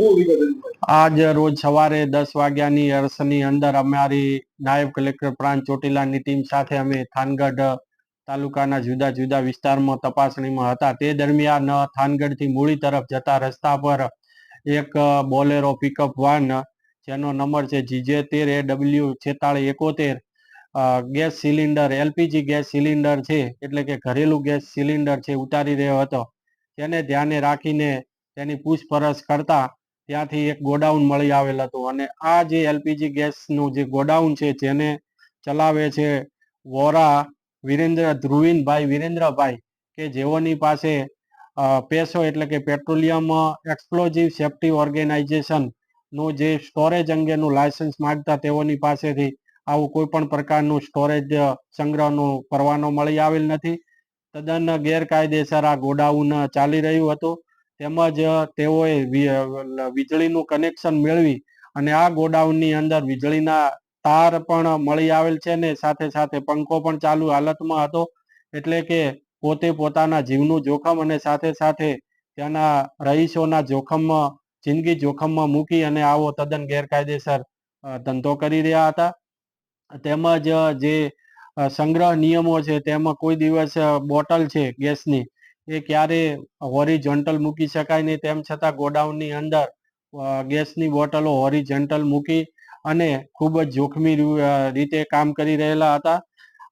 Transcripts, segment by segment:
આજ રોજ સવારે દસ વાગ્યાની અરસની અંદર અમારી નાયબ કલેક્ટર પ્રાંત ચોટીલાની ટીમ સાથે અમે થાનગઢ તાલુકાના જુદા જુદા વિસ્તારમાં તપાસણીમાં હતા. તે દરમિયાન થાનગઢથી મૂળી તરફ જતા રસ્તા પર એક બોલેરો પિકઅપ વાન, જેનો નંબર છે જીજે તેર એ ડબલ્યુ છેતાળી એકોતેર gas cylinder, LPG gas cylinder છે, એટલે કે ઘરેલું ગેસ સિલિન્ડર છે, ઉતારી રહ્યો હતો. તેને ધ્યાને રાખીને તેની પૂછપરછ કરતા ત્યાંથી એક ગોડાઉન મળી આવેલ હતું અને આ જે એલપીજી ગેસનું જે ગોડાઉન છે જેને ચલાવે છે વોરા વિરેન્દ્ર ધ્રુવીનભાઈ વિરેન્દ્રભાઈ, કે જેઓની પાસે પેસો એટલે કે પેટ્રોલિયમ એક્સપ્લોઝિવ સેફ્ટી ઓર્ગેનાઇઝેશનનું જે સ્ટોરેજ અંગેનું લાયસન્સ માંગતા તેઓની પાસેથી આવું કોઈ પણ પ્રકારનું સ્ટોરેજ સંગ્રહનું પરવાનો મળી આવેલ નથી. તદ્દન ગેરકાયદેસર આ ગોડાઉન ચાલી રહ્યું હતું. તેમજ તેઓએ વીજળીનું કનેક્શન મેળવી અને આ ગોડાઉનની અંદર વીજળીના તાર પણ મળી આવેલ છે ને સાથે સાથે પંખો પણ ચાલુ હાલતમાં હતો. એટલે કે પોતે પોતાના જીવનું જોખમ અને સાથે સાથે ત્યાંના રહીશોના જોખમમાં જિંદગી જોખમમાં મૂકી અને આવો તદ્દન ગેરકાયદેસર ધંધો કરી રહ્યા હતા. તેમજ જે સંગ્રહ નિયમો છે, તેમાં કોઈ દિવસ બોટલ છે ગેસની એ ક્યારે હોરિઝોન્ટલ મૂકી શકાય નહીં. તેમ છતાં ગોડાઉનની અંદર ગેસની બોટલો હોરિઝોન્ટલ મૂકી અને ખૂબ જ જોખમી રીતે કામ કરી રહેલા હતા.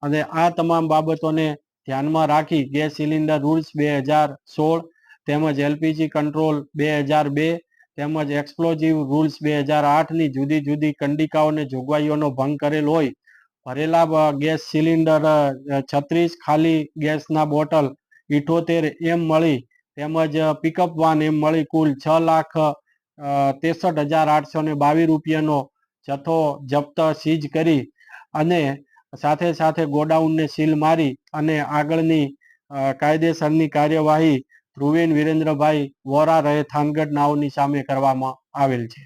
અને આ તમામ બાબતોને ધ્યાનમાં રાખી ગેસ સિલિન્ડર રૂલ્સ બે હજાર સોળ તેમજ એલપીજી કંટ્રોલ બે હજાર બે તેમજ એક્સપ્લોઝિવ રૂલ્સ બે હજાર આઠની જુદી જુદી કંડિકાઓને જોગવાઈઓનો ભંગ કરેલ હોય. ભરેલા ગેસ સિલિન્ડર છત્રીસ ખાલી ગેસના બોટલ ઇઠોતેર એમ મળી, તેમજ પિકઅપ વાન એમ મળી કુલ છ લાખ ત્રેસઠ હજાર આઠસો ને બાવીસ રૂપિયાનો જથ્થો જપ્ત સીઝ કરી અને સાથે સાથે ગોડાઉનને સીલ મારી અને આગળની કાયદેસરની કાર્યવાહી ધ્રુવીન વિરેન્દ્રભાઈ વોરા રહે થાનગઢ નાઓની સામે કરવામાં આવેલ છે.